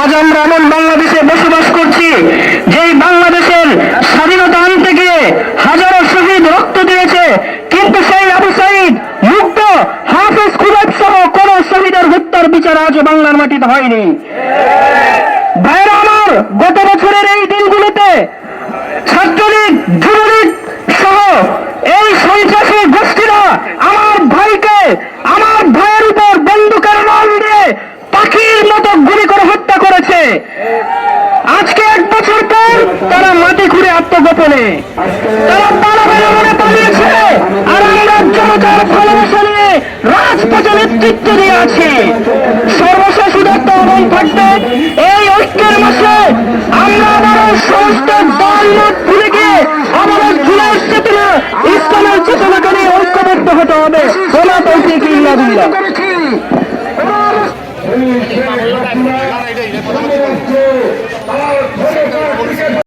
আজ আমরা এমন বাংলাদেশে বসবাস করছি, যেই বাংলাদেশের স্বাধীনতা আনতে গিয়ে হাজারো শহীদ রক্ত দিয়েছে, কিন্তু সেই আবু সাইদ মুক্ত হাফেজ খুদাব সহ কোন শহীদের হত্যার বিচার আজও বাংলার মাটিতে হয়নি। ভাইরা আমার, গত বছরের এই দিনগুলোতে ছাত্রলীগ বছর পর তারা মাটি খুঁড়ে আত্মগোপনে তারা মনে রাজপথে নেতৃত্ব দিয়ে আছি সর্বশেষ আহ্বান থাকবে এই ঐক্যের মাসে আমরা আবারও সমস্ত দল মত ভুলে গিয়ে জুলাই চেতনা ইসলামের চেতনাকে নিয়ে ঐক্যবদ্ধ হতে হবে ওলা তৌফিক ইল্লা বিল্লাহ